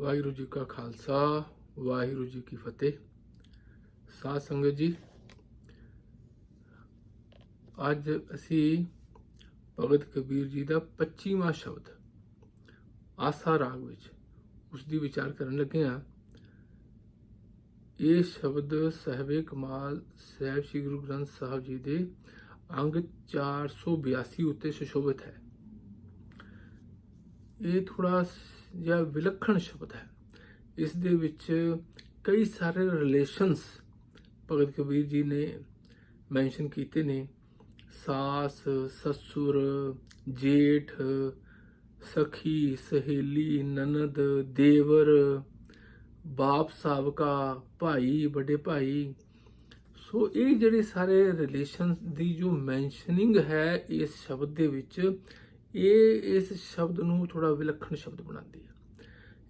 ਵਾਹਿਗੁਰੂ ਜੀ ਕਾ ਖਾਲਸਾ, ਵਾਹਿਗੁਰੂ ਜੀ ਕੀ ਫਤਿਹ। ਸਾਧ ਸੰਗਤ ਜੀ, ਅੱਜ ਅਸੀਂ ਭਗਤ ਕਬੀਰ ਜੀ ਦਾ 25ਵਾਂ ਸ਼ਬਦ, ਆਸਾ ਰਾਗ ਵਿੱਚ ਉਸ ਦੀ ਵਿਚਾਰ ਕਰਨ ਲੱਗੇ ਹਾਂ। ਇਹ ਸ਼ਬਦ ਸਹਿਬੇ ਕਮਾਲ ਸਾਹਿਬ ਸ੍ਰੀ ਗੁਰੂ ਗ੍ਰੰਥ ਸਾਹਿਬ ਜੀ ਦੇ ਅੰਗ 482 ਉੱਤੇ ਸੁਸ਼ੋਭਿਤ ਹੈ। ਇਹ ਥੋੜਾ ਜਾਂ ਵਿਲੱਖਣ ਸ਼ਬਦ ਹੈ। ਇਸ ਦੇ ਵਿੱਚ ਕਈ ਸਾਰੇ ਰਿਲੇਸ਼ਨਸ ਭਗਤ ਕਬੀਰ ਜੀ ਨੇ ਮੈਂਸ਼ਨ ਕੀਤੇ ਨੇ। ਸਾਸ, ਸਸੁਰ, ਜੇਠ, ਸਖੀ, ਸਹੇਲੀ, ਨਨਦ, ਦੇਵਰ, ਬਾਪ ਸਾਵਕਾ ਭਾਈ, ਵੱਡੇ ਭਾਈ। ਸੋ ਇਹ ਜਿਹੜੇ ਸਾਰੇ ਰਿਲੇਸ਼ਨਸ ਦੀ ਜੋ ਮੈਂਸ਼ਨਿੰਗ ਹੈ ਇਸ ਸ਼ਬਦ ਦੇ ਵਿੱਚ ਇਹ ਇਸ ਸ਼ਬਦ ਨੂੰ ਥੋੜਾ ਵਿਲੱਖਣ ਸ਼ਬਦ ਬਣਾਉਂਦੀ ਹੈ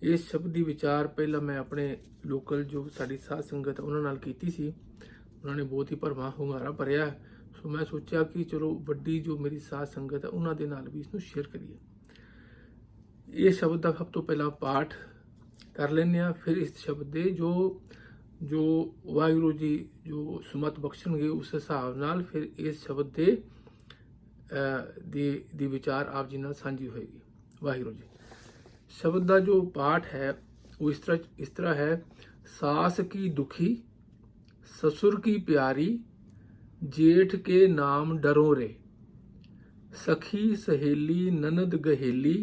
ਇਸ ਸ਼ਬਦ ਦੀ ਵਿਚਾਰ ਪਹਿਲਾਂ ਮੈਂ ਆਪਣੇ ਲੋਕਲ ਜੋ ਸਾਡੀ ਸਾਧ ਸੰਗਤ ਉਹਨਾਂ ਨਾਲ ਕੀਤੀ ਸੀ। ਉਹਨਾਂ ਨੇ ਬਹੁਤ ਹੀ ਭਰਵਾਂ ਹੁੰਗਾਰਾ ਭਰਿਆ। ਸੋ ਮੈਂ ਸੋਚਿਆ ਕਿ ਚਲੋ ਵੱਡੀ ਜੋ ਮੇਰੀ ਸਾਧ ਸੰਗਤ ਹੈ ਉਹਨਾਂ ਦੇ ਨਾਲ ਵੀ ਇਸ ਨੂੰ ਸ਼ੇਅਰ ਕਰੀਏ। ਇਹ ਸ਼ਬਦ ਦਾ ਸਭ ਤੋਂ ਪਹਿਲਾਂ ਪਾਠ ਕਰ ਲੈਂਦੇ ਆ ਫਿਰ ਇਸ ਸ਼ਬਦ ਦੇ ਜੋ ਜੋ ਵਾਹਿਗੁਰੂ ਜੀ ਜੋ ਸੁਮਤ ਬਖਸ਼ਣਗੇ ਉਸ ਹਿਸਾਬ ਨਾਲ ਫਿਰ ਇਸ ਸ਼ਬਦ ਦੇ ਦੀ ਦੀ ਵਿਚਾਰ ਆਪ ਜੀ ਨਾਲ ਸਾਂਝੀ ਹੋਏਗੀ ਵਾਹਿਗੁਰੂ ਜੀ ਸ਼ਬਦ ਦਾ ਜੋ ਪਾਠ ਹੈ ਉਹ ਇਸ ਤਰ੍ਹਾਂ ਇਸ ਤਰ੍ਹਾਂ ਹੈ ਸਾਸ ਕੀ ਦੁਖੀ ससुर की प्यारी जेठ के नाम डरो रे सखी सहेली ननद गहेली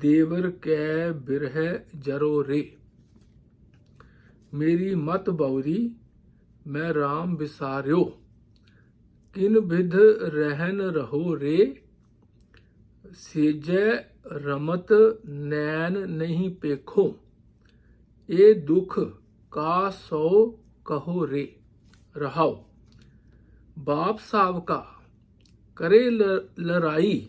देवर कै बिरह जरो रे मेरी मत बौरी मैं राम बिसार्यो ਕਿਨ ਵਿਧ ਰਹਿਨ ਰਹੋ ਰੇ? ਸੇਜੈ ਰਮਤ ਨੈਣ ਨਹੀਂ ਪੇਖੋ। ਇਹ ਦੁਖ ਕਾ ਸੋ ਕਹੋ ਰੇ? ਰਹਾਓ। ਬਾਪ ਸਾਬ ਕਾ, ਕਰੇ ਲੜਾਈ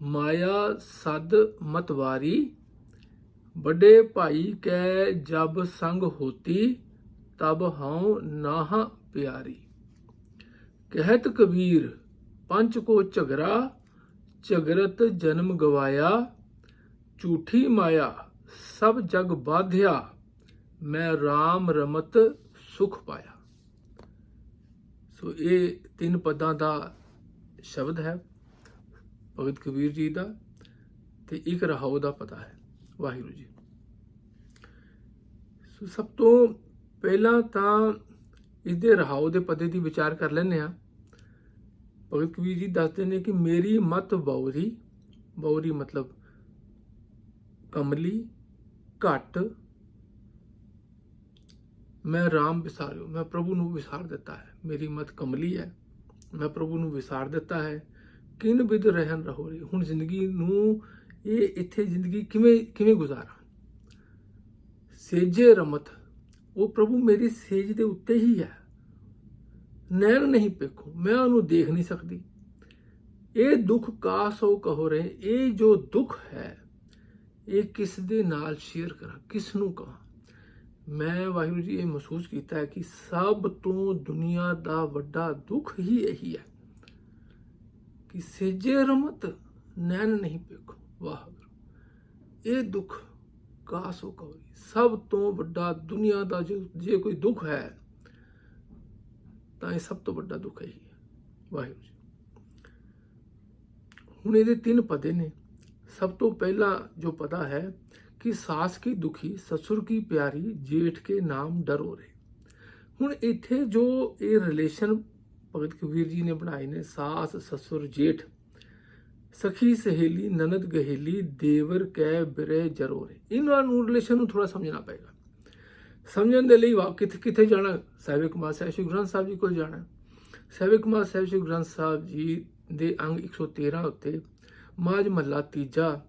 ਮਾਇਆ ਸਦ ਮਤਵਾਰੀ ਬੜੇ ਭਾਈ ਕੈ ਜਬ ਸੰਗ ਹੋਤੀ, ਤਬ ਹਉ ਨਾਹ ਪਿਆਰੀ। ਕਹਿਤ ਕਬੀਰ ਪੰਚ ਕੋ ਝਗਰਾ, ਝਗਰਤ ਜਨਮ ਗਵਾਇਆ, ਝੂਠੀ ਮਾਇਆ ਸਭ ਜਗ ਬਾਧਿਆ, ਮੈਂ RAM ਰਮਤ ਸੁਖ ਪਾਇਆ। ਸੋ ਇਹ ਤਿੰਨ ਪਦਾਂ ਦਾ ਸ਼ਬਦ ਹੈ, ਭਗਤ ਕਬੀਰ ਜੀ ਦਾ ਤੇ ਇੱਕ ਰਹਾਉ ਦਾ ਪਤਾ ਹੈ, ਵਾਹਿਗੁਰੂ ਜੀ। ਸੋ ਸਭ ਤੋਂ ਪਹਿਲਾਂ ਤਾਂ ਇਸ ਦੇ ਰਹਾਉ ਦੇ ਪਦੇ ਦੀ ਵਿਚਾਰ ਕਰ ਲੈਂਦੇ ਆ ਭਗਤ ਕਬੀਰ ਜੀ ਦੱਸਦੇ ਨੇ ਕਿ ਮੇਰੀ ਮਤ ਬੌਰੀ ਬੌਰੀ ਮਤਲਬ ਕਮਲੀ, ਘਟ। ਮੈਂ ਰਾਮ ਵਿਸਾਰਿਓ, ਮੈਂ ਪ੍ਰਭੂ ਨੂੰ ਵਿਸਾਰ ਦਿੱਤਾ ਹੈ। ਮੇਰੀ ਮਤ ਕਮਲੀ ਹੈ। ਮੈਂ ਪ੍ਰਭੂ ਨੂੰ ਵਿਸਾਰ ਦਿੱਤਾ ਹੈ। ਕਿਨ ਵਿਦ ਰਹਿਣ ਰਹੋ ਰੇ? ਹੁਣ ਜ਼ਿੰਦਗੀ ਨੂੰ ਇਹ ਇੱਥੇ ਜ਼ਿੰਦਗੀ ਕਿਵੇਂ ਕਿਵੇਂ ਗੁਜ਼ਾਰਾਂ? ਸੇਜੇ ਰਮਤ, ਉਹ ਪ੍ਰਭੂ ਮੇਰੀ ਸੇਜ ਦੇ ਉੱਤੇ ਹੀ ਹੈ। ਨੈਣ ਨਹੀਂ ਪੇਖੋ ਮੈਂ ਉਹਨੂੰ ਦੇਖ ਨਹੀਂ ਸਕਦੀ। ਇਹ ਦੁੱਖ ਕਾਸੋ ਕਹੋ ਰਹੇ? ਇਹ ਜੋ ਦੁੱਖ ਹੈ, ਇਹ ਕਿਸ ਦੇ ਨਾਲ ਸ਼ੇਅਰ ਕਰਾਂ? ਕਿਸ ਨੂੰ ਕਹਾਂ? ਮੈਂ ਵਾਹਿਗੁਰੂ ਜੀ, ਇਹ ਮਹਿਸੂਸ ਕੀਤਾ ਹੈ ਕਿ ਸਭ ਤੋਂ ਦੁਨੀਆ ਦਾ ਵੱਡਾ ਦੁੱਖ ਹੀ ਇਹੀ ਹੈ ਕਿ ਸੇਜੇ ਰਮਤ ਨੈਣ ਨਹੀਂ ਪੇਖੋ ਵਾਹਿਗੁਰੂ ਇਹ ਦੁੱਖ ਕਾਸੋ ਕੌਰੀ ਸਭ ਤੋਂ ਵੱਡਾ ਦੁਨੀਆ ਦਾ ਜੋ ਜੇ ਕੋਈ ਦੁੱਖ ਹੈ ਤਾਂ ਇਹ ਸਭ ਤੋਂ ਵੱਡਾ ਦੁੱਖ ਇਹੀ ਹੈ ਵਾਹਿਗੁਰੂ ਜੀ। ਹੁਣ ਇਹਦੇ ਤਿੰਨ ਪਦੇ ਨੇ। ਸਭ ਤੋਂ ਪਹਿਲਾ ਜੋ ਪਤਾ ਹੈ ਕਿ ਸਾਸ ਕੀ ਦੁਖੀ, ਸਸੁਰ ਕੀ ਪਿਆਰੀ, ਜੇਠ ਕੇ ਨਾਮ ਡਰੋ ਰੇ। ਹੁਣ ਇੱਥੇ ਜੋ ਇਹ ਰਿਲੇਸ਼ਨ ਭਗਤ ਕਬੀਰ ਜੀ ਨੇ ਬਣਾਏ ਨੇ, ਸਾਸ, ਸਸੁਰ, ਜੇਠ, ਸਖੀ, ਸਹੇਲੀ, ਨਨਦ, ਗਹੇਲੀ, ਦੇਵਰ, ਕੈ, ਬਿਰੇ, ਜਰੋ ਰੇ। ਇਹਨਾਂ ਨੂੰ ਰਿਲੇਸ਼ਨ ਨੂੰ ਥੋੜਾ ਸਮਝਣਾ ਪਏਗਾ। ਸਮਝਣ ਦੇ ਲਈ ਵਾ ਕਿੱਥੇ ਕਿੱਥੇ ਜਾਣਾ? ਸਾਹਿਬ ਕੁਮਾਰ ਸਾਹਿਬ, ਸ਼੍ਰੀ ਗ੍ਰੰਥ ਸਾਹਿਬ ਜੀ ਕੋਲ ਜਾਣਾ। ਸਾਹਿਬ ਕੁਮਾਰ ਸਾਹਿਬ, ਸ਼੍ਰੀ ਗ੍ਰੰਥ ਸਾਹਿਬ ਜੀ ਦੇ ਅੰਗ 113 ਉੱਤੇ ਮਾਜ ਮਹੱਲਾ ਤੀਜਾ,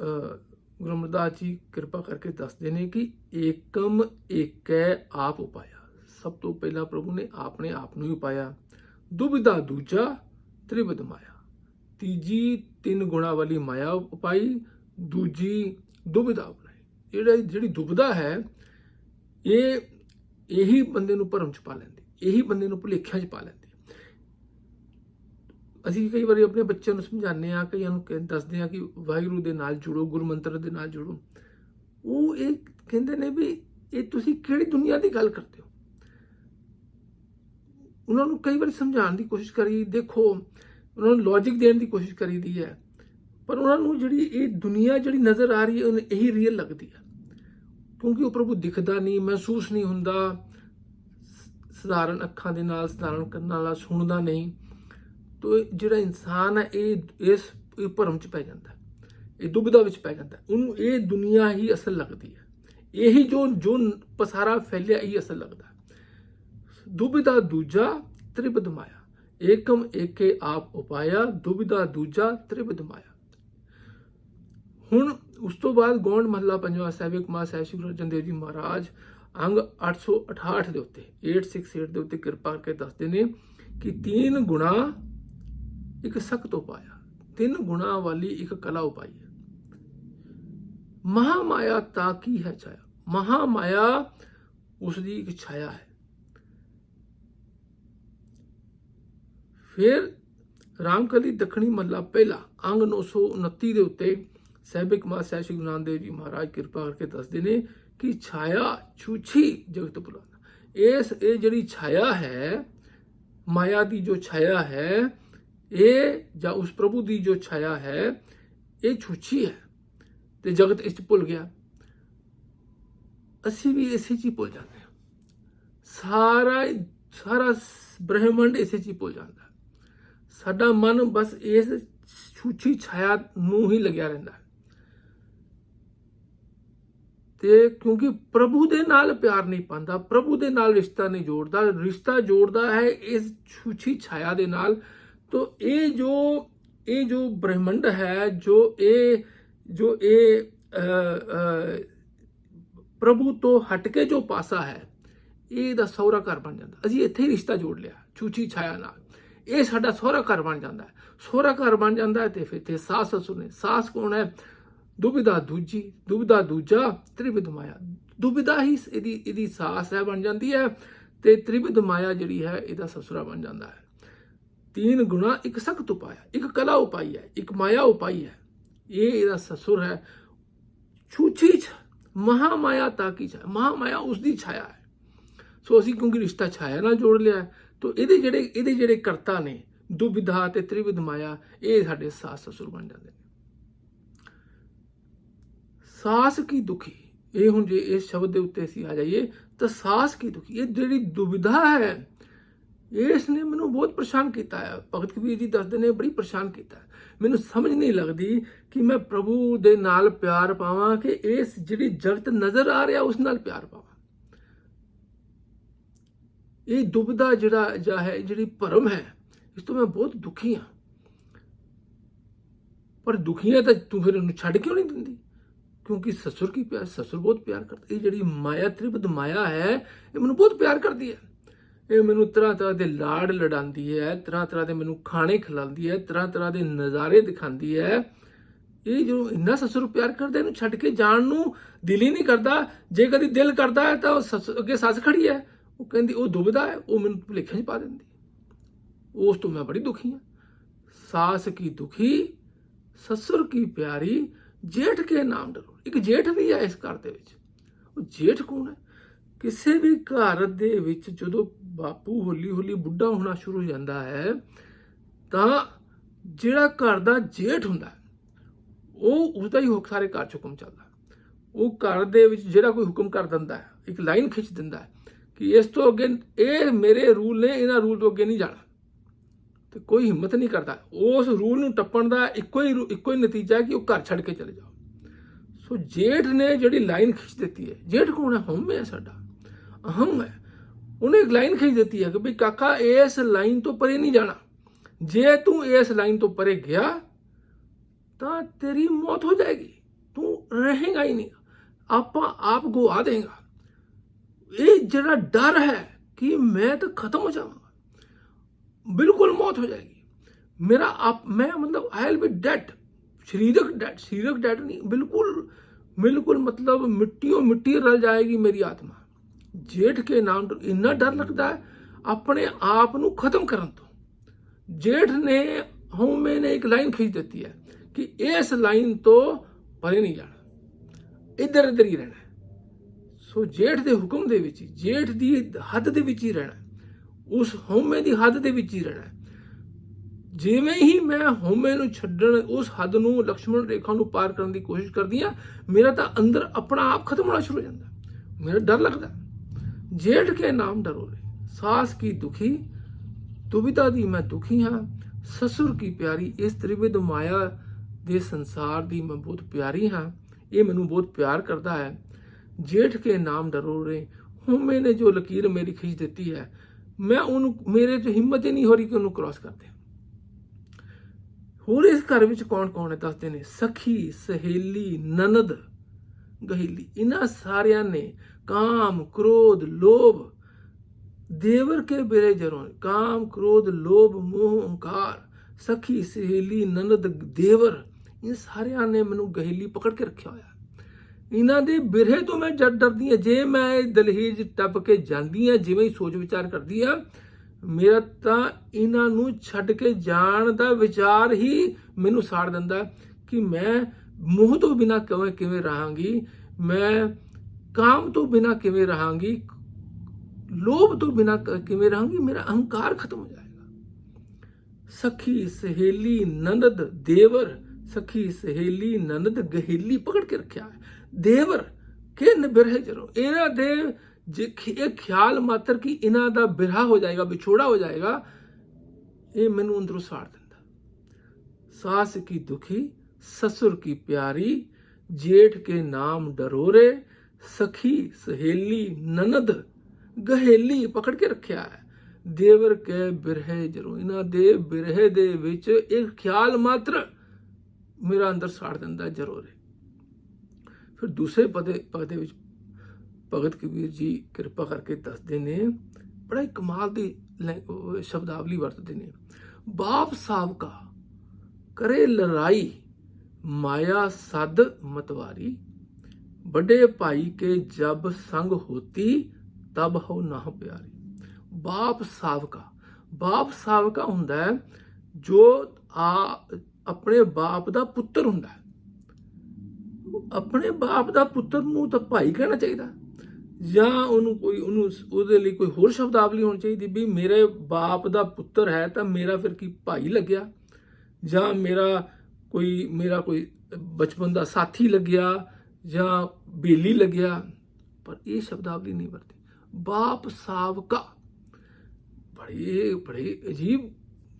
ਅਹ, ਗੁਰੂ ਅਮਰਦਾਸ ਜੀ ਕਿਰਪਾ ਕਰਕੇ ਦੱਸਦੇ ਨੇ ਕਿ ਏਕਮ ਏਕੈ ਆਪ ਉਪਾਇਆ। ਸਭ ਤੋਂ ਪਹਿਲਾਂ ਪ੍ਰਭੂ ਨੇ ਆਪਣੇ ਆਪ ਨੂੰ ਹੀ ਉਪਾਇਆ। ਦੁਬਿਧਾ ਦੂਜਾ, ਤ੍ਰਿਵਿਧ ਮਾਇਆ। ਤੀਜੀ ਤਿੰਨ ਗੁਣਾ ਵਾਲੀ ਮਾਇਆ ਉਪਾਈ, ਦੂਜੀ ਦੁਬਿਧਾ ਬਣਾਈ ਜਿਹੜਾ ਜਿਹੜੀ ਦੁਬਿਧਾ ਹੈ, ਇਹ ਇਹੀ ਬੰਦੇ ਨੂੰ ਭਰਮ ਚ ਪਾ ਲੈਂਦੀ, ਇਹੀ ਬੰਦੇ ਨੂੰ ਭੁਲੇਖਿਆਂ ਚ ਪਾ ਲੈਂਦੀ। ਅਸੀਂ ਕਈ ਵਾਰੀ ਆਪਣੇ ਬੱਚਿਆਂ ਨੂੰ ਸਮਝਾਉਂਦੇ ਆ ਕਈਆਂ ਨੂੰ ਕਹਿ- ਦੱਸਦੇ ਆ ਕਿ ਵਾਹਿਗੁਰੂ ਦੇ ਨਾਲ ਜੁੜੋ, ਗੁਰੂ ਮੰਤਰ ਦੇ ਨਾਲ ਜੁੜੋ। ਉਹ ਇਹ ਕਹਿੰਦੇ ਨੇ ਵੀ ਇਹ ਤੁਸੀਂ ਕਿਹੜੀ ਦੁਨੀਆ ਦੀ ਗੱਲ ਕਰਦੇ ਹੋ? ਉਹਨਾਂ ਨੂੰ ਕਈ ਵਾਰੀ ਸਮਝਾਉਣ ਦੀ ਕੋਸ਼ਿਸ਼ ਕਰੀ, ਦੇਖੋ, ਉਹਨਾਂ ਨੂੰ ਲੌਜੀਕ ਦੇਣ ਦੀ ਕੋਸ਼ਿਸ਼ ਕਰੀਦੀ ਹੈ। ਪਰ ਉਹਨਾਂ ਨੂੰ ਜਿਹੜੀ ਇਹ ਦੁਨੀਆ ਜਿਹੜੀ ਨਜ਼ਰ ਆ ਰਹੀ ਹੈ, ਉਹਨੂੰ ਇਹੀ ਰੀਅਲ ਲੱਗਦੀ ਹੈ ਕਿਉਂਕਿ ਉਹ ਪ੍ਰਭੂ ਦਿਖਦਾ ਨਹੀਂ, ਮਹਿਸੂਸ ਨਹੀਂ ਹੁੰਦਾ। ਸ- ਸਧਾਰਨ ਅੱਖਾਂ ਦੇ ਨਾਲ, ਸਧਾਰਨ ਕੰਨਾਂ ਨਾਲ ਸੁਣਦਾ ਨਹੀਂ। ਤੋ ਜਿਹੜਾ ਇਨਸਾਨ ਹੈ ਇਹ ਇਸ ਭਰਮ ਚ ਪੈ ਜਾਂਦਾ। ਇਹ ਦੁਬਿਧਾ ਵਿੱਚ ਪੈ ਜਾਂਦਾ। ਉਹਨੂੰ ਇਹ ਦੁਨੀਆ ਹੀ ਅਸਲ ਲੱਗਦੀ ਹੈ ਇਹੀ ਜੋ ਜੋ ਪਸਾਰਾ ਫੈਲਿਆ, ਇਹ ਅਸਲ ਲੱਗਦਾ। ਹੈ। ਦੁਬਿਧਾ ਦੂਜਾ ਤ੍ਰਿਪਦ ਮਾਇਆ। ਏਕਮ ਏਕੇ ਆਪ ਉਪਾਇਆ, ਦੁਬਿਧਾ ਦੂਜਾ ਤ੍ਰਿਪਦ ਮਾਇਆ। ਹੁਣ ਉਸ ਤੋਂ ਬਾਅਦ ਗੌਂਡ ਮਹੱਲਾ ਪੰਜਵਾਂ ਸਹਿਬਿਕ ਮਾ ਸਾਹਿਬ ਸ਼੍ਰੀ ਗੁਰੂ ਅਰਜਨ ਦੇਵ ਜੀ ਮਹਾਰਾਜ ਅੰਗ 868 ਦੇ ਉੱਤੇ 868 ਦੇ ਉੱਤੇ ਕਿਰਪਾ ਕਰਕੇ ਦੱਸਦੇ ਨੇ ਕਿ ਤੀਨ ਗੁਣਾ ਇੱਕ ਸਖਤ ਉਪਾਇਆ ਤਿੰਨ ਗੁਣਾ ਵਾਲੀ ਇੱਕ ਕਲਾ ਉਪਾਈ ਮਹਾ ਮਾਇਆ ਤਾਂ ਕੀ ਹੈ ਛਾਇਆ? ਮਹਾ ਮਾਇਆ ਉਸ ਦੀ ਇੱਕ ਛਾਇਆ ਹੈ। ਫਿਰ ਰਾਮਕਲੀ ਦੱਖਣੀ ਮਹੱਲਾ ਪਹਿਲਾ, ਅੰਗ 929 ਦੇ ਉੱਤੇ ਸਹਿਬਿਕ ਮਾ ਸਾਹਿਬ ਸ਼੍ਰੀ ਗੁਰੂ ਨਾਨਕ ਦੇਵ ਜੀ ਮਹਾਰਾਜ ਕਿਰਪਾ ਕਰਕੇ ਦੱਸਦੇ ਨੇ ਕਿ ਛਾਇਆ ਛੂਛੀ ਜਗਤ ਪੁਰਾਣਾ। ਇਸ, ਇਹ ਜਿਹੜੀ ਛਾਇਆ ਹੈ, ਮਾਇਆ ਦੀ ਜੋ ਛਾਇਆ ਹੈ, ਇਹ ਜਾਂ ਉਸ ਪ੍ਰਭੂ ਦੀ ਜੋ ਛਾਇਆ ਹੈ, ਇਹ ਛੂਛੀ ਹੈ ਤੇ ਜਗਤ ਇਸ 'ਚ ਭੁੱਲ ਗਿਆ। ਅਸੀਂ ਵੀ ਇਸੇ 'ਚ ਹੀ ਭੁੱਲ ਜਾਂਦੇ ਹਾਂ। ਸਾਰਾ ਸਾਰਾ ਬ੍ਰਹਿਮੰਡ ਇਸੇ 'ਚ ਹੀ ਭੁੱਲ ਜਾਂਦਾ। ਸਾਡਾ ਮਨ ਬਸ ਇਸ ਛੂਛੀ ਛਾਇਆ ਨੂੰ ਹੀ ਲੱਗਿਆ ਰਹਿੰਦਾ ਹੈ। ਤੇ ਕਿਉਂਕਿ ਪ੍ਰਭੂ ਦੇ ਨਾਲ ਪਿਆਰ ਨਹੀਂ ਪਾਉਂਦਾ, ਪ੍ਰਭੂ ਦੇ ਨਾਲ ਰਿਸ਼ਤਾ ਨਹੀਂ ਜੋੜਦਾ, ਰਿਸ਼ਤਾ ਜੋੜਦਾ ਹੈ ਇਸ ਛੂਛੀ ਛਾਇਆ ਦੇ ਨਾਲ। ਤੋ ਇਹ ਜੋ ਇਹ ਜੋ ਬ੍ਰਹਿਮੰਡ ਹੈ, ਜੋ ਇਹ ਜੋ ਇਹ ਪ੍ਰਭੂ ਤੋਂ ਹਟ ਕੇ ਜੋ ਪਾਸਾ ਹੈ, ਇਹ ਦਾ ਸਹੁਰਾ ਘਰ ਬਣ ਜਾਂਦਾ। ਅਸੀਂ ਇੱਥੇ ਹੀ ਰਿਸ਼ਤਾ ਜੋੜ ਲਿਆ, ਛੂਛੀ ਛਾਇਆ ਨਾਲ। ਇਹ ਸਾਡਾ ਸਹੁਰਾ ਘਰ ਬਣ ਜਾਂਦਾ ਹੈ। ਸਹੁਰਾ ਘਰ ਬਣ ਜਾਂਦਾ ਹੈ ਤੇ ਫਿਰ ਤੇ ਸਾਸ ਸਸੁਰ ਨੇ। ਸਾਸ ਕੌਣ ਹੈ? ਦੁਬਿਧਾ ਦੂਜੀ ਦੁਬਿਧਾ ਦੂਜਾ ਤ੍ਰਿਵਿਧ ਮਾਇਆ। ਦੁਬਿਧਾ ਹੀ ਇਹਦੀ ਇਹਦੀ ਸਾਸ ਹੈ ਬਣ ਜਾਂਦੀ ਹੈ ਤੇ ਤ੍ਰਿਵਿਧ ਮਾਇਆ ਜਿਹੜੀ ਹੈ ਇਹਦਾ ਸਸੁਰਾ ਬਣ ਜਾਂਦਾ ਹੈ। ਤੀਨ ਗੁਣਾ ਇੱਕ ਸਖਤ ਉਪਾਇਆ ਇੱਕ ਕਲਾ ਉਪਾਈ ਹੈ ਇੱਕ ਮਾਇਆ ਉਪਾਈ ਹੈ। ਇਹ ਇਹਦਾ ਸਸੁਰ ਹੈ। ਛੂਛੀ ਛ ਮਹਾ ਮਾਇਆ ਤਾਂ ਕੀ ਛਾਇਆ ਮਹਾ ਮਾਇਆ ਉਸ ਦੀ ਛਾਇਆ ਹੈ। ਸੋ ਅਸੀਂ ਕਿਉਂਕਿ ਰਿਸ਼ਤਾ ਛਾਇਆ ਨਾਲ ਜੋੜ ਲਿਆ ਹੈ, ਤੋ ਇਹਦੇ ਜਿਹੜੇ ਇਹਦੇ ਜਿਹੜੇ ਕਰਤਾ ਨੇ ਦੁਬਿਧਾ ਤੇ ਤ੍ਰਿਵਿਧ ਮਾਇਆ ਇਹ ਸਾਡੇ ਸਾਸ ਸਸੁਰ ਬਣ ਜਾਂਦੇ ਨੇ। ਸਾਸ ਕੀ ਦੁਖੀ? ਇਹ ਹੁਣ ਜੇ ਇਸ ਸ਼ਬਦ ਦੇ ਉੱਤੇ ਅਸੀਂ ਆ ਜਾਈਏ, ਤਾਂ ਸਾਸ ਕੀ ਦੁਖੀ? ਇਹ ਜਿਹੜੀ ਦੁਬਿਧਾ ਹੈ, ਇਸ ਨੇ ਮੈਨੂੰ ਬਹੁਤ ਪਰੇਸ਼ਾਨ ਕੀਤਾ ਹੈ। ਭਗਤ ਕਬੀਰ ਜੀ ਦੱਸਦੇ ਨੇ, ਬੜੀ ਪਰੇਸ਼ਾਨ ਕੀਤਾ ਮੈਨੂੰ ਸਮਝ ਨਹੀਂ ਲੱਗਦੀ ਕਿ ਮੈਂ ਪ੍ਰਭੂ ਦੇ ਨਾਲ ਪਿਆਰ ਪਾਵਾਂ ਕਿ ਇਸ ਜਿਹੜੀ ਜਗਤ ਨਜ਼ਰ ਆ ਰਿਹਾ, ਉਸ ਨਾਲ ਪਿਆਰ ਪਾਵਾਂ। ਇਹ ਦੁਬਿਧਾ ਜਿਹੜਾ ਜਾ ਹੈ ਜਿਹੜੀ ਭਰਮ ਹੈ, ਇਸ ਤੋਂ ਮੈਂ ਬਹੁਤ ਦੁਖੀ ਹਾਂ। ਪਰ ਦੁਖੀ ਹੈ ਤਾਂ ਤੂੰ ਫਿਰ ਉਹਨੂੰ ਛੱਡ ਕਿਉਂ ਨਹੀਂ ਦਿੰਦੀ? ਕਿਉਂਕਿ ਸਸੁਰ ਕੀ ਪਿਆਰ, ਸਸੁਰ ਬਹੁਤ ਪਿਆਰ ਕਰਦਾ। ਇਹ ਜਿਹੜੀ ਮਾਇਆ, ਤ੍ਰਿਪਦ ਮਾਇਆ ਹੈ, ਇਹ ਮੈਨੂੰ ਬਹੁਤ ਪਿਆਰ ਕਰਦੀ ਹੈ। ਇਹ ਮੈਨੂੰ ਤਰ੍ਹਾਂ ਤਰ੍ਹਾਂ ਦੇ ਲਾੜ ਲੜਾਉਂਦੀ ਹੈ, ਤਰ੍ਹਾਂ ਤਰ੍ਹਾਂ ਦੇ ਮੈਨੂੰ ਖਾਣੇ ਖਿਲਾਉਂਦੀ ਹੈ, ਤਰ੍ਹਾਂ ਤਰ੍ਹਾਂ ਦੇ ਨਜ਼ਾਰੇ ਦਿਖਾਉਂਦੀ ਹੈ। ਇਹ ਜੋ ਇੰਨਾ ਸਸੁਰ ਪਿਆਰ ਕਰਦਾ, ਇਹਨੂੰ ਛੱਡ ਕੇ ਜਾਣ ਨੂੰ ਦਿਲ ਹੀ ਨਹੀਂ ਕਰਦਾ। ਜੇ ਕਦੀ ਦਿਲ ਕਰਦਾ ਹੈ ਤਾਂ ਉਹ ਸੱਸ, ਅੱਗੇ ਸੱਸ ਖੜੀ ਹੈ। ਉਹ ਕਹਿੰਦੀ, ਉਹ ਦੁਬਦਾ ਹੈ, ਉਹ ਮੈਨੂੰ ਭੁਲੇਖੇ 'ਚ ਪਾ ਦਿੰਦੀ ਉਸ ਤੋਂ ਮੈਂ ਬੜੀ ਦੁਖੀ ਹਾਂ। ਸਾਸ ਕੀ ਦੁਖੀ, ਸਸੁਰ ਕੀ ਪਿਆਰੀ ਜੇਠ ਕੇ ਨਾਮ ਡਰੋ। ਇੱਕ ਜੇਠ ਵੀ ਹੈ ਇਸ ਘਰ ਦੇ ਵਿੱਚ। ਉਹ ਜੇਠ ਕੌਣ ਹੈ? ਕਿਸੇ ਵੀ ਘਰ ਦੇ ਵਿੱਚ ਜਦੋਂ ਬਾਪੂ ਹੌਲੀ ਹੌਲੀ ਬੁੱਢਾ ਹੋਣਾ ਸ਼ੁਰੂ ਹੋ ਜਾਂਦਾ ਹੈ, ਤਾਂ ਜਿਹੜਾ ਘਰ ਦਾ ਜੇਠ ਹੁੰਦਾ ਉਹ ਉਸਦਾ ਹੀ ਹੁਕ ਸਾਰੇ ਘਰ 'ਚ ਹੁਕਮ ਚੱਲਦਾ ਉਹ ਘਰ ਦੇ ਵਿੱਚ ਜਿਹੜਾ ਕੋਈ ਹੁਕਮ ਕਰ ਦਿੰਦਾ ਹੈ, ਇੱਕ ਲਾਈਨ ਖਿੱਚ ਦਿੰਦਾ ਹੈ ਕਿ ਇਸ ਤੋਂ ਅੱਗੇ ਇਹ ਮੇਰੇ ਰੂਲ ਨੇ, ਇਹਨਾਂ ਰੂਲ ਤੋਂ ਅੱਗੇ ਨਹੀਂ ਜਾਣਾ। ਤੇ ਕੋਈ ਹਿੰਮਤ ਨਹੀਂ ਕਰਦਾ। ਉਸ ਰੂਲ ਨੂੰ ਟੱਪਣ ਦਾ ਇੱਕੋ ਹੀ ਰੂ- ਇੱਕੋ ਹੀ ਨਤੀਜਾ ਕਿ ਉਹ ਘਰ ਛੱਡ ਕੇ ਚਲੇ ਜਾਓ। ਸੋ ਜੇਠ ਨੇ ਜਿਹੜੀ ਲਾਈਨ ਖਿੱਚ ਦਿੱਤੀ ਹੈ, ਜੇਠ ਕੌਣ ਹੈ? ਹਮ ਹੈ ਸਾਡਾ। ਅਹਮ ਹੈ। ਉਹਨੇ ਇੱਕ ਲਾਈਨ ਖਿੱਚ ਦਿੱਤੀ ਹੈ ਕਿ ਵੀ ਕਾਕਾ, ਇਸ ਲਾਈਨ ਤੋਂ ਪਰੇ ਨਹੀਂ ਜਾਣਾ। ਜੇ ਤੂੰ ਇਸ ਲਾਈਨ ਤੋਂ ਪਰੇ ਗਿਆ, ਤਾਂ ਤੇਰੀ ਮੌਤ ਹੋ ਜਾਏਗੀ। ਤੂੰ ਰਹੇਗਾ ਹੀ ਨਹੀਂ। ਆਪਾਂ ਆਪ ਗਵਾ ਦੇਗਾ। ਇਹ ਜਿਹੜਾ ਡਰ ਹੈ ਕਿ ਮੈਂ ਤਾਂ ਖਤਮ ਹੋ ਜਾਵਾਂ। ਬਿਲਕੁਲ ਮੌਤ ਹੋ ਜਾਏਗੀ ਮੇਰਾ ਆਪ ਮੈਂ ਮਤਲਬ ਆਈ ਵਿਲ ਬੀ ਡੈਡ ਸਰੀਰਕ ਡੈਡ ਸਰੀਰਕ ਡੈਡ ਨਹੀਂ ਬਿਲਕੁਲ ਬਿਲਕੁਲ ਮਤਲਬ ਮਿੱਟੀਓ ਮਿੱਟੀ ਰਲ ਜਾਏਗੀ ਮੇਰੀ ਆਤਮਾ ਜੇਠ ਕੇ ਨਾਮ ਤੋਂ ਇੰਨਾ ਡਰ ਲੱਗਦਾ ਹੈ ਆਪਣੇ ਆਪ ਨੂੰ ਖਤਮ ਕਰਨ ਤੋਂ ਜੇਠ ਨੇ ਹਉਮੈ ਨੇ ਇੱਕ ਲਾਈਨ ਖਿੱਚ ਦਿੱਤੀ ਹੈ ਕਿ ਇਸ ਲਾਈਨ ਤੋਂ ਪਰੇ ਨਹੀਂ ਜਾਣਾ ਇੱਧਰ ਇੱਧਰ ਹੀ ਰਹਿਣਾ ਸੋ ਜੇਠ ਦੇ ਹੁਕਮ ਦੇ ਵਿੱਚ ਹੀ, ਜੇਠ ਦੀ ਹੱਦ ਦੇ ਵਿੱਚ ਹੀ ਰਹਿਣਾ ਉਸ ਹਉਮੈ ਦੀ ਹੱਦ ਦੇ ਵਿੱਚ ਹੀ ਰਹਿਣਾ ਜਿਵੇਂ ਹੀ ਮੈਂ ਹਉਮੈ ਨੂੰ ਛੱਡਣ, ਉਸ ਹੱਦ ਨੂੰ ਲਕਸ਼ਮਣ ਰੇਖਾ ਨੂੰ ਪਾਰ ਕਰਨ ਦੀ ਕੋਸ਼ਿਸ਼ ਕਰਦੀ ਆ ਮੇਰਾ ਤਾਂ ਅੰਦਰ ਆਪਣਾ ਆਪ ਖਤਮ ਹੋਣਾ ਸ਼ੁਰੂ ਹੋ ਜਾਂਦਾ ਮੇਰਾ ਡਰ ਲੱਗਦਾ ਜੇਠ ਕੇ ਨਾਮ ਡਰੋ ਰੇ, ਸਾਸ ਕੀ ਦੁਖੀ ਦੁਬਿਧਾ ਦੀ ਮੈਂ ਦੁਖੀ ਹਾਂ, ਸਸੁਰ ਕੀ ਪਿਆਰੀ, ਇਸ ਤ੍ਰਿਵਿਧ ਮਾਇਆ ਦੇ ਸੰਸਾਰ ਦੀ ਮੈਂ ਬਹੁਤ ਪਿਆਰੀ ਹਾਂ, ਇਹ ਮੈਨੂੰ ਬਹੁਤ ਪਿਆਰ ਕਰਦਾ ਹੈ। ਜੇਠ ਕੇ ਨਾਮ ਡਰੋ ਰੇ, ਹਉਮੈ ਨੇ ਜੋ ਲਕੀਰ ਮੇਰੀ ਖਿੱਚ ਦਿੱਤੀ ਹੈ ਮੈਂ ਉਹਨੂੰ, ਮੇਰੇ 'ਚ ਹਿੰਮਤ ਹੀ ਨਹੀਂ ਹੋ ਰਹੀ ਕਿ ਉਹਨੂੰ ਕ੍ਰਾਸ ਕਰਦੇ ਹੋਰ ਇਸ ਘਰ ਵਿੱਚ ਕੌਣ ਕੌਣ ਹੈ ਦੱਸਦੇ ਨੇ? ਸਖੀ, ਸਹੇਲੀ, ਨਨਦ, ਗਹਿਲੀ। ਇਹਨਾਂ ਸਾਰਿਆਂ ਨੇ ਕਾਮ, ਕ੍ਰੋਧ, ਲੋਭ, ਦੇਵਰ ਕੇ ਬਿਰੇ ਜਰੋਂ ਕਾਮ, ਕ੍ਰੋਧ, ਲੋਭ, ਮੋਹ ਹੰਕਾਰ ਸਖੀ, ਸਹੇਲੀ, ਨਨਦ, ਦੇਵਰ, ਇਹ ਸਾਰਿਆਂ ਨੇ ਮੈਨੂੰ ਗਹਿਲੀ ਪਕੜ ਕੇ ਰੱਖਿਆ ਹੋਇਆ। ਇਹਨਾਂ ਦੇ ਬਿਰਹੇ ਤੋਂ ਮੈਂ ਜਦ ਡਰਦੀ ਹਾਂ, ਜੇ ਮੈਂ ਇਹ ਦਲਹੀਜ ਟੱਪ ਕੇ ਜਾਂਦੀ ਹਾਂ, ਜਿਵੇਂ ਹੀ ਸੋਚ ਵਿਚਾਰ ਕਰਦੀ ਹਾਂ, ਮੇਰਾ ਤਾਂ ਇਹਨਾਂ ਨੂੰ ਛੱਡ ਕੇ ਜਾਣ ਦਾ ਵਿਚਾਰ ਹੀ ਮੈਨੂੰ ਸਾੜ ਦਿੰਦਾ ਕਿ ਮੈਂ ਮੋਹ ਤੋਂ ਬਿਨਾ ਕਿਵੇਂ ਕਿਵੇਂ ਰਹਾਂਗੀ, ਮੈਂ ਕਾਮ ਤੋਂ ਬਿਨਾ ਕਿਵੇਂ ਰਹਾਂਗੀ, ਲੋਭ ਤੋਂ ਬਿਨਾ ਕਿਵੇਂ ਰਹਾਂਗੀ, ਮੇਰਾ ਅਹੰਕਾਰ ਖਤਮ ਹੋ ਜਾਏਗਾ। ਸਖੀ ਸਹੇਲੀ ਨੰਦ ਦੇਵਰ, ਸਖੀ ਸਹੇਲੀ ਨੰਦ ਗਹੇਲੀ ਪਕੜ ਕੇ ਰੱਖਿਆ ਹੈ। ਦੇਵਰ ਕਿ ਨਿਬਰਹਿ ਜਰੋ? ਇਹਨਾਂ ਦੇ ਜੇ ਖਿ- ਇਹ ਖਿਆਲ ਮਾਤਰ ਕਿ ਇਹਨਾਂ ਦਾ ਬਿਰਹਾ ਹੋ ਜਾਏਗਾ, ਵਿਛੋੜਾ ਹੋ ਜਾਏਗਾ, ਇਹ ਮੈਨੂੰ ਅੰਦਰੋਂ ਸਾੜ ਦਿੰਦਾ। ਸਾਸ ਕੀ ਦੁਖੀ, ਸਸੁਰ ਕੀ ਪਿਆਰੀ, ਜੇਠ ਕੇ ਨਾਮ ਡਰੋਰੇ, ਸਖੀ ਸਹੇਲੀ ਨਨਦ, ਗਹੇਲੀ ਪਕੜ ਕੇ ਰੱਖਿਆ ਹੈ। ਦੇਵਰ ਕੇ ਬਿਰਹੇ ਜਰੋ? ਇਹਨਾਂ ਦੇ ਬਿਰਹੇ ਦੇ ਵਿੱਚ ਇੱਕ ਖਿਆਲ ਮਾਤਰ ਮੇਰਾ ਅੰਦਰ ਸਾੜ ਦਿੰਦਾ ਜਰੋਰੇ ਫਿਰ ਦੂਸਰੇ ਪਦੇ ਪਦੇ ਵਿੱਚ ਭਗਤ ਕਬੀਰ ਜੀ ਕਿਰਪਾ ਕਰਕੇ ਦੱਸਦੇ ਨੇ, ਬੜਾ ਹੀ ਕਮਾਲ ਦੀ ਲੈ- ਸ਼ਬਦਾਵਲੀ ਵਰਤਦੇ ਨੇ। ਬਾਪ ਸਾਬਕਾ, ਕਰੇ ਲੜਾਈ, ਮਾਇਆ ਸਦ ਮਤਵਾਰੀ, ਵੱਡੇ ਭਾਈ ਕੇ ਜਬ ਸੰਗ ਹੋਤੀ, ਤਬ ਹੋ ਨਾ ਪਿਆਰੀ। ਬਾਪ ਸਾਬਕਾ ਬਾਪ ਸਾਬਕਾ ਹੁੰਦਾ ਹੈ ਜੋ ਆ, ਆਪਣੇ ਬਾਪ ਦਾ ਪੁੱਤਰ ਹੁੰਦਾ ਹੈ। ਆਪਣੇ ਬਾਪ ਦਾ ਪੁੱਤਰ ਨੂੰ ਤਾਂ ਭਾਈ ਕਹਿਣਾ ਚਾਹੀਦਾ। ਜਾਂ ਉਹਨੂੰ ਕੋਈ, ਉਹਨੂੰ ਉਹਦੇ ਲਈ ਕੋਈ ਹੋਰ ਸ਼ਬਦਾਵਲੀ ਹੋਣੀ ਚਾਹੀਦੀ ਵੀ ਮੇਰੇ ਬਾਪ ਦਾ ਪੁੱਤਰ ਹੈ ਤਾਂ ਮੇਰਾ ਫਿਰ ਕੀ ਭਾਈ ਲੱਗਿਆ? ਜਾਂ ਮੇਰਾ ਕੋਈ ਮੇਰਾ ਕੋਈ ਬਚਪਨ ਦਾ ਸਾਥੀ ਲੱਗਿਆ ਜਾਂ ਬੇਲੀ ਲੱਗਿਆ? ਪਰ ਇਹ ਸ਼ਬਦਾਵਲੀ ਨਹੀਂ ਵਰਤੀ। ਬਾਪ ਸਾਵਕਾ ਬੜੀ ਬੜੀ ਅਜੀਬ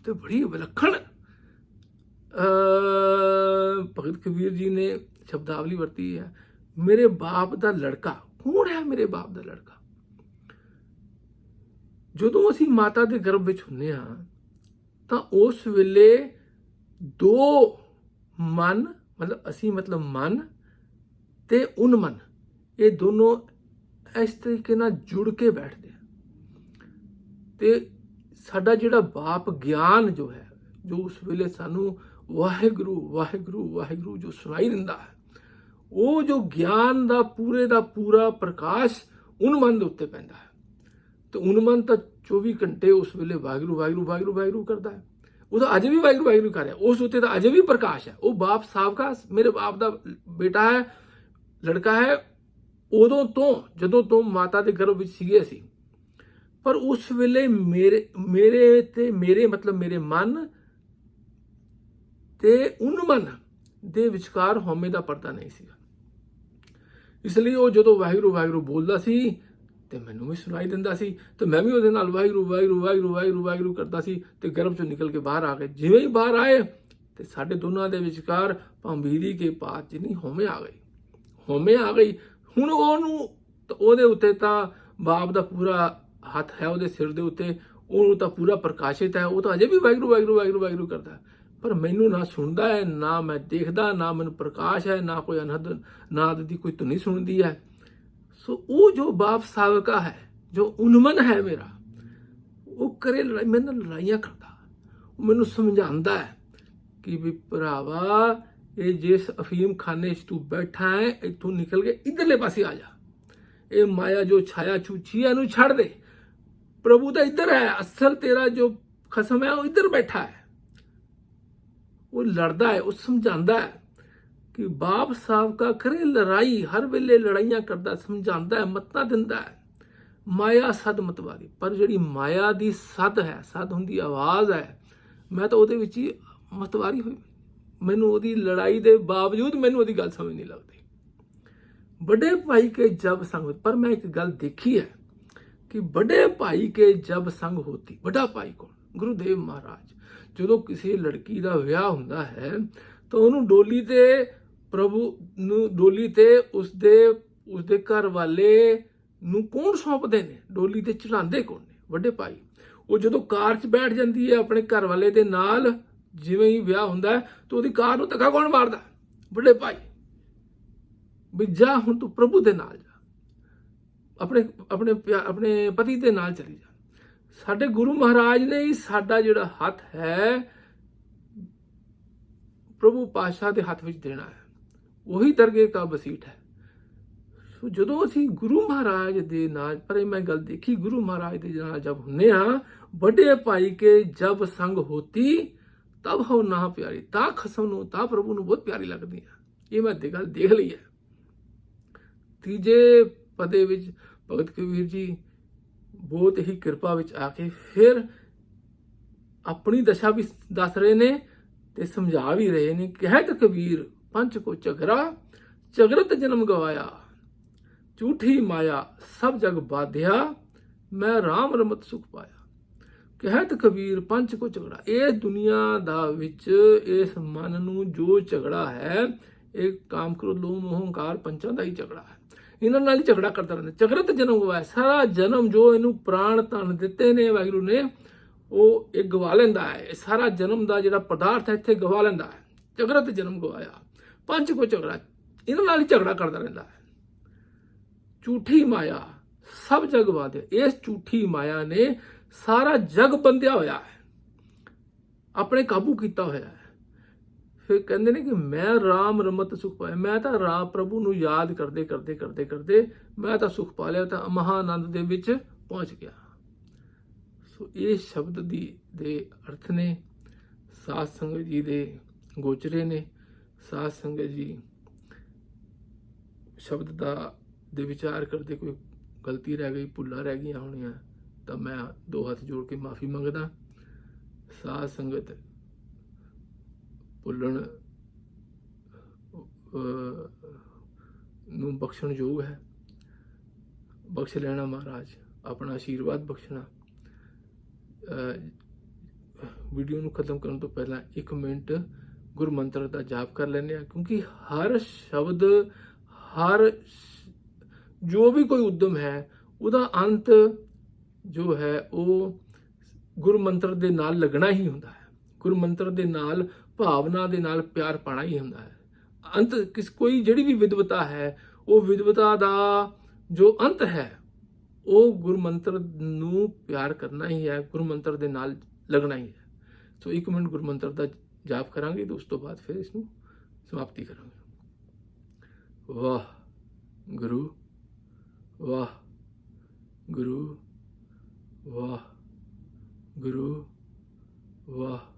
ਤੇ ਬੜੀ ਵਿਲੱਖਣ ਭਗਤ ਕਬੀਰ ਜੀ ਨੇ ਸ਼ਬਦਾਵਲੀ ਵਰਤੀ ਹੈ, ਮੇਰੇ ਬਾਪ ਦਾ ਲੜਕਾ, ਕੌਣ ਹੈ ਮੇਰੇ ਬਾਪ ਦਾ ਲੜਕਾ? ਜਦੋਂ ਅਸੀਂ ਮਾਤਾ ਦੇ ਗਰਭ ਵਿੱਚ ਹੁੰਨੇ ਆ ਤਾਂ ਉਸ ਵੇਲੇ ਦੋ ਮਨ, ਮਤਲਬ ਅਸੀਂ ਮਤਲਬ ਮਨ ਤੇ ਉਨਮਨ ਇਹ ਦੋਨੋਂ ਇਸ ਤਰੀਕੇ ਨਾਲ ਜੁੜ ਕੇ ਬੈਠਦੇ ਆ। ਤੇ ਸਾਡਾ ਜਿਹੜਾ ਬਾਪ ਗਿਆਨ ਜੋ ਹੈ, ਜੋ ਉਸ ਵੇਲੇ ਸਾਨੂੰ ਵਾਹਿਗੁਰੂ ਵਾਹਿਗੁਰੂ ਵਾਹਿਗੁਰੂ ਜੋ ਸੁਣਾਈ ਦਿੰਦਾ ਹੈ ਉਹ ਜੋ ਗਿਆਨ ਦਾ, ਪੂਰੇ ਦਾ ਪੂਰਾ ਪ੍ਰਕਾਸ਼ ਉਨਮਨ ਦੇ ਉੱਤੇ ਪੈਂਦਾ ਹੈ। ਤੇ ਉਨਮਨ ਤਾਂ 24 ਘੰਟੇ ਉਸ ਵੇਲੇ ਵਾਹਿਗੁਰੂ ਵਾਹਿਗੁਰੂ ਵਾਹਿਗੁਰੂ ਵਾਹਿਗੁਰੂ ਕਰਦਾ ਹੈ। ਉਹ ਤਾਂ ਅਜੇ ਵੀ ਵਾਹਿਗੁਰੂ ਵਾਹਿਗੁਰੂ ਕਰ ਰਿਹਾ। ਉਸ ਉੱਤੇ ਤਾਂ ਅਜੇ ਵੀ ਪ੍ਰਕਾਸ਼ ਹੈ। ਉਹ ਬਾਪ ਸਾਬਕਾ ਮੇਰੇ ਬਾਪ ਦਾ ਬੇਟਾ ਹੈ, ਲੜਕਾ ਹੈ, ਉਦੋਂ ਤੋਂ, ਜਦੋਂ ਤੋਂ ਮਾਤਾ ਦੇ ਗਰਭ ਵਿੱਚ ਸੀਗੇ ਸੀ ਪਰ ਉਸ ਵੇਲੇ ਮੇਰੇ ਮੇਰੇ ਤੇ ਮੇਰੇ, ਮਤਲਬ ਮੇਰੇ ਮਨ ਤੇ ਉਨਮਨ ਦੇ ਵਿਚਕਾਰ ਹਉਮੈ ਦਾ ਪਰਦਾ ਨਹੀਂ ਸੀਗਾ। ਇਸ ਲਈ ਉਹ ਜਦੋਂ ਵਾਹਿਗੁਰੂ ਵਾਹਿਗੁਰੂ ਬੋਲਦਾ ਸੀ ਤੇ ਮੈਨੂੰ ਵੀ ਸੁਣਾਈ ਦਿੰਦਾ ਸੀ ਤੇ ਮੈਂ ਵੀ ਉਹਦੇ ਨਾਲ ਵਾਹਿਗੁਰੂ ਵਾਹਿਗੁਰੂ ਵਾਹਿਗੁਰੂ ਵਾਹਿਗੁਰੂ ਵਾਹਿਗੁਰੂ ਕਰਦਾ ਸੀ ਤੇ ਗਰਭ ਚੋਂ ਨਿਕਲ ਕੇ ਬਾਹਰ ਆ ਗਏ। ਜਿਵੇਂ ਹੀ ਬਾਹਰ ਆਏ ਤੇ ਸਾਡੇ ਦੋਨਾਂ ਦੇ ਵਿਚਕਾਰ ਭੰਬੀਰੀ ਕੇ ਪਾਤ ਜਿੰਨੀ ਹਉਮੈ ਆ ਗਈ। ਹਉਮੈ ਆ ਗਈ। ਹੁਣ ਉਹਨੂੰ ਤਾਂ ਉਹਦੇ ਉੱਤੇ ਤਾਂ ਬਾਪ ਦਾ ਪੂਰਾ ਹੱਥ ਹੈ, ਉਹਦੇ ਸਿਰ ਦੇ ਉੱਤੇ। ਉਹਨੂੰ ਤਾਂ ਪੂਰਾ ਪ੍ਰਕਾਸ਼ਿਤ ਹੈ। ਉਹ ਤਾਂ ਅਜੇ ਵੀ ਵਾਹਿਗੁਰੂ ਵਾਹਿਗੁਰੂ ਵਾਹਿਗੁਰੂ ਵਾਹਿਗੁਰੂ ਕਰਦਾ। ਪਰ ਮੈਨੂੰ ਨਾ ਸੁਣਦਾ ਹੈ, ਨਾ ਮੈਂ ਦੇਖਦਾ, ਨਾ ਮੈਨੂੰ ਪ੍ਰਕਾਸ਼ ਹੈ, ਨਾ ਕੋਈ ਅਨਹਦ ਨਾਦ ਦੀ ਕੋਈ ਧੁਨੀ ਸੁਣਦੀ ਹੈ। ਸੋ ਉਹ ਜੋ ਬਾਪ ਸਾਵਕਾ ਹੈ, ਜੋ ਉਨਮਨ ਹੈ ਮੇਰਾ, ਉਹ ਕਰੇ ਲੜਾਈ, ਮੇਰੇ ਨਾਲ ਲੜਾਈਆਂ ਕਰਦਾ। ਉਹ ਮੈਨੂੰ ਸਮਝਾਉਂਦਾ ਹੈ ਕਿ ਵੀ ਭਰਾਵਾ, ਇਹ ਜਿਸ ਅਫੀਮ ਖਾਨੇ 'ਚ ਤੂੰ ਬੈਠਾ ਹੈ, ਇੱਥੋਂ ਨਿਕਲ ਕੇ ਇਧਰਲੇ ਪਾਸੇ ਆ ਜਾ। ਇਹ ਮਾਇਆ ਜੋ ਛਾਇਆ ਛੂਛੀ ਹੈ ਇਹਨੂੰ ਛੱਡ ਦੇ। ਪ੍ਰਭੂ ਤਾਂ ਇੱਧਰ ਹੈ, ਅਸਲ ਤੇਰਾ ਜੋ ਖਸਮ ਹੈ, ਉਹ ਇੱਧਰ ਬੈਠਾ ਹੈ। ਉਹ ਲੜਦਾ ਹੈ, ਉਹ ਸਮਝਾਉਂਦਾ ਹੈ ਕਿ ਬਾਪ ਸਾਹਿਬ ਕਾ ਕਰੇ ਲੜਾਈ, ਹਰ ਵੇਲੇ ਲੜਾਈਆਂ ਕਰਦਾ, ਸਮਝਾਉਂਦਾ ਹੈ, ਮੱਤਾਂ ਦਿੰਦਾ ਹੈ। ਮਾਇਆ ਸਦ ਮਤਵਾਰੀ ਪਰ ਜਿਹੜੀ ਮਾਇਆ ਦੀ ਸਦ ਹੈ, ਸਦ ਹੁੰਦੀ ਆਵਾਜ਼ ਹੈ, ਮੈਂ ਤਾਂ ਉਹਦੇ ਵਿੱਚ ਹੀ ਮਤਵਾਰੀ ਹੋਈ। ਮੈਨੂੰ ਉਹਦੀ ਲੜਾਈ ਦੇ ਬਾਵਜੂਦ ਮੈਨੂੰ ਉਹਦੀ ਗੱਲ ਸਮਝ ਨਹੀਂ ਲੱਗਦੀ। ਵੱਡੇ ਭਾਈ ਕੇ ਜਬ ਸੰਗ ਪਰ ਮੈਂ ਇੱਕ ਗੱਲ ਦੇਖੀ ਹੈ ਕਿ ਵੱਡੇ ਭਾਈ ਕੇ ਜਬ ਸੰਗ ਹੋਤੀ, ਵੱਡਾ ਭਾਈ ਕੌਣ? ਗੁਰੂਦੇਵ ਮਹਾਰਾਜ। ਜਦੋਂ ਕਿਸੇ ਲੜਕੀ ਦਾ ਵਿਆਹ ਹੁੰਦਾ ਹੈ, ਤਾਂ ਉਹਨੂੰ ਡੋਲੀ ਤੇ ਪ੍ਰਭੂ ਨੂੰ ਡੋਲੀ ਤੇ ਉਸਦੇ ਉਸਦੇ ਘਰ ਵਾਲੇ ਨੂੰ ਕੌਣ ਸੌਂਪਦੇ ਨੇ? ਡੋਲੀ ਤੇ ਚੜਾਉਂਦੇ ਕੌਣ ਨੇ? ਵੱਡੇ ਭਾਈ। ਉਹ ਜਦੋਂ ਕਾਰ 'ਚ ਬੈਠ ਜਾਂਦੀ ਹੈ ਆਪਣੇ ਘਰ ਵਾਲੇ ਦੇ ਨਾਲ, ਜਿਵੇਂ ਹੀ ਵਿਆਹ ਹੁੰਦਾ ਹੈ, ਤਾਂ ਉਹਦੀ ਕਾਰ ਨੂੰ ਧੱਕਾ ਕੌਣ ਮਾਰਦਾ? ਵੱਡੇ ਭਾਈ। ਵੀ ਜਾ ਹੁਣ ਤੂੰ ਪ੍ਰਭੂ ਦੇ ਨਾਲ ਜਾ। ਆਪਣੇ ਆਪਣੇ ਪਿਆ- ਆਪਣੇ ਪਤੀ ਦੇ ਨਾਲ ਚਲੀ ਜਾ। ਸਾਡੇ ਗੁਰੂ ਮਹਾਰਾਜ ਨੇ ਹੀ ਸਾਡਾ ਜਿਹੜਾ ਹੱਥ ਹੈ, ਪ੍ਰਭੂ ਪਾਸ਼ਾ ਦੇ ਹੱਥ ਵਿੱਚ ਦੇਣਾ ਹੈ। ਉਹੀ ਦਰਗੇ ਕਾ ਬਸੀਠ ਹੈ। ਸੋ ਜਦੋਂ ਅਸੀਂ ਗੁਰੂ ਮਹਾਰਾਜ ਦੇ ਨਾਲ, ਪਰ ਇਹ ਮੈਂ ਗੱਲ ਦੇਖੀ, ਗੁਰੂ ਮਹਾਰਾਜ ਦੇ ਨਾਲ ਜਦ ਹੁੰਨੇ ਆ ਵੱਡੇ ਭਾਈ ਕੇ ਜਬ ਸੰਗ ਹੋਤੀ, ਤਬ ਹੋ ਨਾ ਪਿਆਰੀ, ਤਾਂ ਖਸਮ ਨੂੰ, ਤਾਂ ਪ੍ਰਭੂ ਨੂੰ ਬਹੁਤ ਪਿਆਰੀ ਲੱਗਦੀ ਆ ਇਹ ਮੈਂ ਦੇ ਗੱਲ ਦੇਖ ਲਈ ਹੈ। ਤੀਜੇ ਪਦੇ ਵਿੱਚ ਭਗਤ ਕਬੀਰ ਜੀ ਬਹੁਤ ਹੀ ਕਿਰਪਾ ਵਿੱਚ ਆ ਕੇ ਫਿਰ ਆਪਣੀ ਦਸ਼ਾ ਵੀ ਦੱਸ ਰਹੇ ਨੇ ਤੇ ਸਮਝਾ ਵੀ ਰਹੇ ਨੇ ਕਹਿਤ ਕਬੀਰ ਪੰਚ ਕੋ ਝਗਰਾ ਝਗਰਤ ਜਨਮ ਗਵਾਇਆ, ਝੂਠੀ ਮਾਇਆ ਸਭ ਜਗ ਬਾਧਿਆ, ਮੈਂ RAM ਰਮਤ ਸੁਖ ਪਾਇਆ। ਕਹਿਤ ਕਬੀਰ ਪੰਚ ਕੋ ਝਗੜਾ। ਇਹ ਦੁਨੀਆ ਦਾ ਵਿੱਚ ਇਸ ਮਨ ਨੂੰ ਜੋ ਝਗੜਾ ਹੈ, ਇਹ ਕਾਮ ਕ੍ਰੋਧ, ਲੋਭ, ਮੋਹ, ਹੰਕਾਰ ਪੰਚਾਂ ਦਾ ਹੀ ਝਗੜਾ ਹੈ। ਇਹਨਾਂ ਨਾਲ ਹੀ ਝਗੜਾ ਕਰਦਾ ਰਹਿੰਦਾ। ਝਗੜਤ ਜਨਮ ਗਵਾਇਆ ਸਾਰਾ ਜਨਮ ਜੋ ਇਹਨੂੰ ਪ੍ਰਾਣ ਧਨ ਦਿੱਤੇ ਨੇ ਵਾਹਿਗੁਰੂ ਨੇ, ਉਹ ਇਹ ਗਵਾ ਲੈਂਦਾ ਹੈ। ਇਹ ਸਾਰਾ ਜਨਮ ਦਾ ਜਿਹੜਾ ਪਦਾਰਥ ਹੈ, ਇੱਥੇ ਗਵਾ ਲੈਂਦਾ ਹੈ। ਝਗੜਤ ਜਨਮ ਗਵਾਇਆ। ਪੰਜ ਕੋ ਝਗੜਾ। ਇਹਨਾਂ ਨਾਲ ਹੀ ਝਗੜਾ ਕਰਦਾ ਰਹਿੰਦਾ ਹੈ। ਝੂਠੀ ਮਾਇਆ ਸਭ ਜਗ ਵਾਦੇ ਇਸ ਝੂਠੀ ਮਾਇਆ ਨੇ ਸਾਰਾ ਜਗ ਬੰਦਿਆ ਹੋਇਆ ਹੈ। ਆਪਣੇ ਕਾਬੂ ਕੀਤਾ ਹੋਇਆ ਹੈ। ਫਿਰ ਕਹਿੰਦੇ ਨੇ ਕਿ ਮੈਂ RAM ਰਮਤ ਸੁਖ ਪਾਇਆ। ਮੈਂ ਤਾਂ ਰਾਮ ਪ੍ਰਭੂ ਨੂੰ ਯਾਦ ਕਰਦੇ ਕਰਦੇ ਕਰਦੇ ਕਰਦੇ ਮੈਂ ਤਾਂ ਸੁਖ ਪਾ ਲਿਆ ਤਾਂ ਮਹਾਨੰਦ ਦੇ ਵਿੱਚ ਪਹੁੰਚ ਗਿਆ। ਸੋ ਇਹ ਸ਼ਬਦ ਦੀ, ਦੇ ਅਰਥ ਨੇ। ਸਾਧ ਸੰਗਤ ਜੀ ਦੇ ਗੋਚਰੇ ਨੇ। ਸਾਧ ਸੰਗਤ ਜੀ ਸ਼ਬਦ ਦਾ, ਦੇ ਵਿਚਾਰ ਕਰਦੇ ਕੋਈ ਗਲਤੀ ਰਹਿ ਗਈ, ਭੁੱਲਾਂ ਰਹਿ ਗਈਆਂ ਹੋਣੀਆਂ ਤਾਂ ਮੈਂ ਦੋ ਹੱਥ ਜੋੜ ਕੇ ਮਾਫੀ ਮੰਗਦਾ। ਸਾਧ ਸੰਗਤ ਭੁੱਲਣ ਅਹ, ਨੂੰ ਬਖਸ਼ਣ ਯੋਗ ਹੈ। ਬਖਸ਼ ਲੈਣਾ ਮਹਾਰਾਜ ਆਪਣਾ ਆਸ਼ੀਰਵਾਦ ਬਖਸ਼ਣਾ। ਅਹ, ਵੀਡੀਓ ਨੂੰ ਖਤਮ ਕਰਨ ਤੋਂ ਪਹਿਲਾਂ 1 ਮਿੰਟ ਗੁਰੂ ਮੰਤਰ ਦਾ ਜਾਪ ਕਰ ਲੈਂਦੇ ਆ ਕਿਉਂਕਿ ਹਰ ਸ਼ਬਦ ਹਰ ਜੋ ਵੀ ਕੋਈ ਉਦਮ ਹੈ ਉਹਦਾ ਅੰਤ ਜੋ ਹੈ ਉਹ ਗੁਰੂ ਮੰਤਰ ਦੇ ਨਾਲ ਲੱਗਣਾ ਹੀ ਹੁੰਦਾ ਹੈ। ਗੁਰੂ ਮੰਤਰ ਦੇ ਨਾਲ ਭਾਵਨਾ ਦੇ ਨਾਲ ਪਿਆਰ ਪਾਣਾ ਹੀ ਹੁੰਦਾ ਹੈ। ਅੰਤ ਕਿਸ, ਕੋਈ ਜਿਹੜੀ ਵੀ ਵਿਦਵਤਾ ਹੈ, ਉਹ ਵਿਦਵਤਾ ਦਾ ਜੋ ਅੰਤ ਹੈ, ਉਹ ਗੁਰੂ ਮੰਤਰ ਨੂੰ ਪਿਆਰ ਕਰਨਾ ਹੀ ਹੈ ਗੁਰੂ ਮੰਤਰ ਦੇ ਨਾਲ ਲੱਗਣਾ ਹੀ ਹੈ। ਸੋ ਇੱਕ ਮਿੰਟ ਗੁਰੂ ਮੰਤਰ ਦਾ ਜਾਪ ਕਰਾਂਗੇ, ਤੇ ਉਸ ਤੋਂ ਬਾਅਦ ਫਿਰ ਇਸ ਨੂੰ ਸਮਾਪਤੀ ਕਰਾਂਗੇ। ਵਾਹ, ਗੁਰੂ ਵਾਹ ਗੁਰੂ ਵਾਹ ਗੁਰੂ, ਵਾਹ।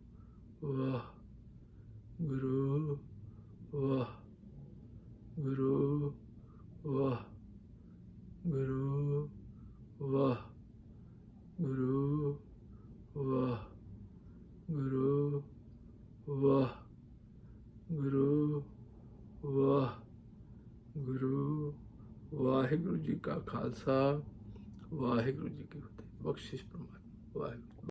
ਵਾਹ ਗੁਰੂ ਵਾਹ ਗੁਰੂ ਵਾਹ ਗੁਰੂ ਵਾਹ ਗੁਰੂ ਵਾਹ ਗੁਰੂ ਵਾਹ ਗੁਰੂ ਵਾਹ ਗੁਰੂ ਵਾਹਿਗੁਰੂ ਜੀ ਕਾ ਖਾਲਸਾ, ਵਾਹਿਗੁਰੂ ਜੀ ਕੀ ਫਤਿਹ। ਬਖਸ਼ਿਸ਼ ਪ੍ਰਮਾਤਮਾ, ਵਾਹਿਗੁਰੂ।